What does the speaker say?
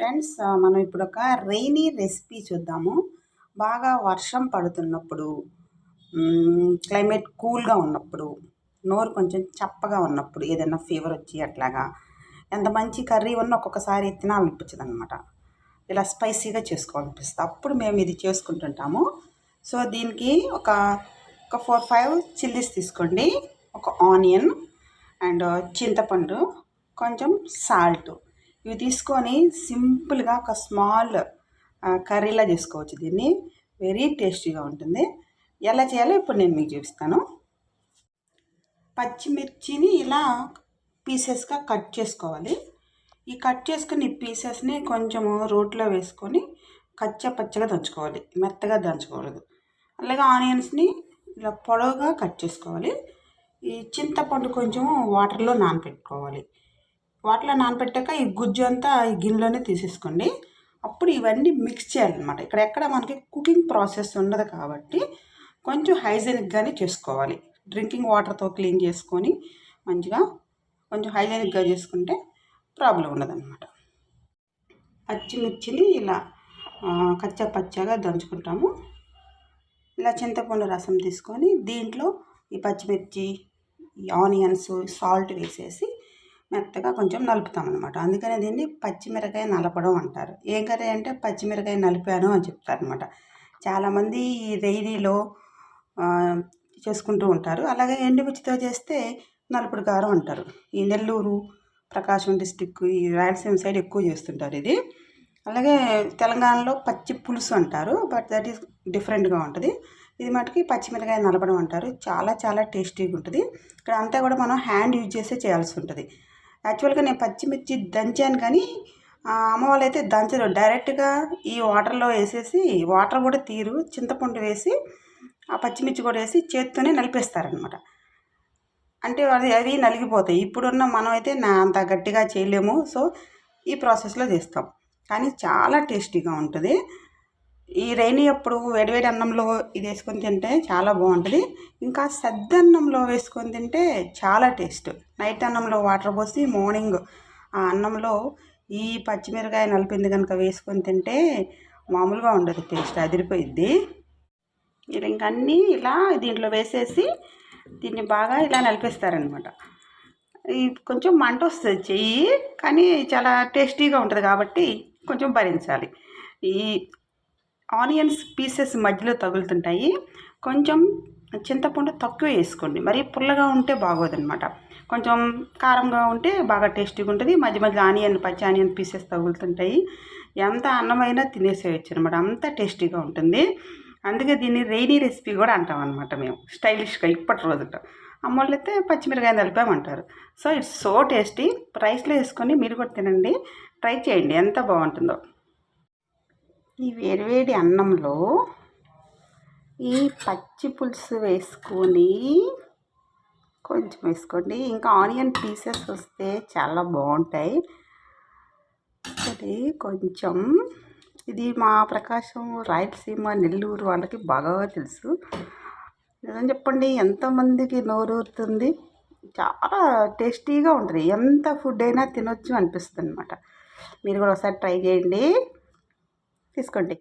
Friends మనం ఇప్పుడు ఒక రెయినీ రెసిపీ చూద్దాము. బాగా వర్షం పడుతున్నప్పుడు క్లైమేట్ కూల్గా ఉన్నప్పుడు నోరు కొంచెం చప్పగా ఉన్నప్పుడు ఏదైనా ఫీవర్ వచ్చి అట్లాగా ఎంత మంచి కర్రీ ఉన్నా ఒక్కొక్కసారి తినాలనిపించదు అనమాట ఇలా స్పైసీగా చేసుకోవాలనిపిస్తుంది. అప్పుడు మేము ఇది చేసుకుంటుంటాము. సో దీనికి ఒక ఒక ఫోర్ ఫైవ్ చిల్లీస్ తీసుకోండి. ఒక ఆనియన్ అండ్ చింతపండు కొంచెం సాల్ట్. ఇవి తీసుకొని సింపుల్గా ఒక స్మాల్ కర్రీలా చేసుకోవచ్చు దీన్ని. వెరీ టేస్టీగా ఉంటుంది. ఎలా చేయాలో ఇప్పుడు నేను మీకు చూపిస్తాను. పచ్చిమిర్చిని ఇలా పీసెస్గా కట్ చేసుకోవాలి. ఈ కట్ చేసుకుని పీసెస్ని కొంచెము రోట్లో వేసుకొని కచ్చ పచ్చగా దంచుకోవాలి. మెత్తగా దంచకూడదు. అలాగే ఆనియన్స్ని ఇలా పొడవుగా కట్ చేసుకోవాలి. ఈ చింతపండు కొంచెము వాటర్లో నానబెట్టుకోవాలి వాటిలో నానబెట్టాక ఈ గుజ్జు అంతా ఈ గిన్నెలోనే తీసేసుకోండి. అప్పుడు ఇవన్నీ మిక్స్ చేయాలన్నమాట. ఇక్కడ ఎక్కడ మనకి కుకింగ్ ప్రాసెస్ ఉండదు కాబట్టి కొంచెం హైజెనిక్గానే చేసుకోవాలి. డ్రింకింగ్ వాటర్తో క్లీన్ చేసుకొని మంచిగా కొంచెం హైజెనిక్గా చేసుకుంటే ప్రాబ్లం ఉండదన్నమాట. పచ్చిమిర్చిని ఇలా కచ్చా పచ్చగా దంచుకుంటాము. ఇలా చింతపండు రసం తీసుకొని దీంట్లో ఈ పచ్చిమిర్చి ఈ ఆనియన్స్ సాల్ట్ వేసేసి మెత్తగా కొంచెం నలుపుతాం అనమాట అందుకనే దీన్ని పచ్చిమిరకాయ నలపడం అంటారు. ఏం కర్రీ అంటే పచ్చిమిరకాయ నలిపాను అని చెప్తారు అనమాట చాలామంది ఈ రైనీలో చేసుకుంటూ ఉంటారు. అలాగే ఎండుమిర్చితో చేస్తే నలుపుడు కారం అంటారు. ఈ నెల్లూరు ప్రకాశం డిస్టిక్ ఈ రాయలసీమ సైడ్ ఎక్కువ చేస్తుంటారు ఇది. అలాగే తెలంగాణలో పచ్చి పులుసు అంటారు. బట్ దట్ ఈస్ డిఫరెంట్గా ఉంటుంది. ఇది మటుకి పచ్చిమిరకాయ నలపడం అంటారు. చాలా చాలా టేస్టీగా ఉంటుంది. ఇక్కడ అంతా కూడా మనం హ్యాండ్ యూజ్ చేసే చేయాల్సి ఉంటుంది. యాక్చువల్గా నేను పచ్చిమిర్చి దంచాను కానీ అమ్మ వాళ్ళు అయితే దంచరు. డైరెక్ట్గా ఈ వాటర్లో వేసేసి వాటర్ కూడా తీరు చింతపండు వేసి ఆ పచ్చిమిర్చి కూడా వేసి చేత్తోనే నలిపేస్తారనమాట అంటే అది అవి నలిగిపోతాయి. ఇప్పుడున్న మనం అయితే నా అంత గట్టిగా చేయలేము. సో ఈ ప్రాసెస్లో చేస్తాం. కానీ చాలా టేస్టీగా ఉంటుంది. ఈ రైని అప్పుడు వేడివేడి అన్నంలో ఇది వేసుకొని తింటే చాలా బాగుంటుంది. ఇంకా సద్దన్నంలో వేసుకొని తింటే చాలా టేస్ట్. నైట్ అన్నంలో వాటర్ పోసి మార్నింగ్ ఆ అన్నంలో ఈ పచ్చిమిరకాయ నలిపింది కనుక వేసుకొని తింటే మామూలుగా ఉండదు టేస్ట్ అదిరిపోయిద్ది. ఇలా ఇంక అన్నీ ఇలా దీంట్లో వేసేసి దీన్ని బాగా ఇలా నలిపేస్తారనమాట. ఈ కొంచెం మంట వస్తుంది చెయ్యి కానీ చాలా టేస్టీగా ఉంటుంది కాబట్టి కొంచెం భరించాలి. ఈ ఆనియన్స్ పీసెస్ మధ్యలో తగులుతుంటాయి. కొంచెం చింతపండు తక్కువ వేసుకోండి. మరీ పుల్లగా ఉంటే బాగోదనమాట కొంచెం కారంగా ఉంటే బాగా టేస్టీగా ఉంటుంది. మధ్య మధ్య ఆనియన్ పచ్చి ఆనియన్ పీసెస్ తగులుతుంటాయి. ఎంత అన్నమైనా తినేసేయచ్చు అనమాట అంత టేస్టీగా ఉంటుంది. అందుకే దీన్ని రెయినీ రెసిపీ కూడా అంటాం అనమాట మేము. స్టైలిష్గా ఇప్పటి రోజుట. అమ్మోళ్ళు అయితే పచ్చిమిరకాయ కలిపామంటారు సో ఇట్స్ సో టేస్టీ. రైస్లో వేసుకొని మీరు కూడా తినండి. ట్రై చేయండి. ఎంత బాగుంటుందో. ఈ వేడివేడి అన్నంలో ఈ పచ్చి పులుసు వేసుకొని కొంచెం వేసుకోండి. ఇంకా ఆనియన్ పీసెస్ వస్తే చాలా బాగుంటాయి. అది కొంచెం ఇది మా ప్రకాశం రాయలసీమ నెల్లూరు వాళ్ళకి బాగా తెలుసు. నిజం చెప్పండి ఎంతమందికి నోరూరుతుంది చాలా టేస్టీగా ఉంటుంది. ఎంత ఫుడ్ అయినా తినొచ్చు అనిపిస్తుంది అనమాట మీరు కూడా ఒకసారి ట్రై చేయండి. తీసుకోండి.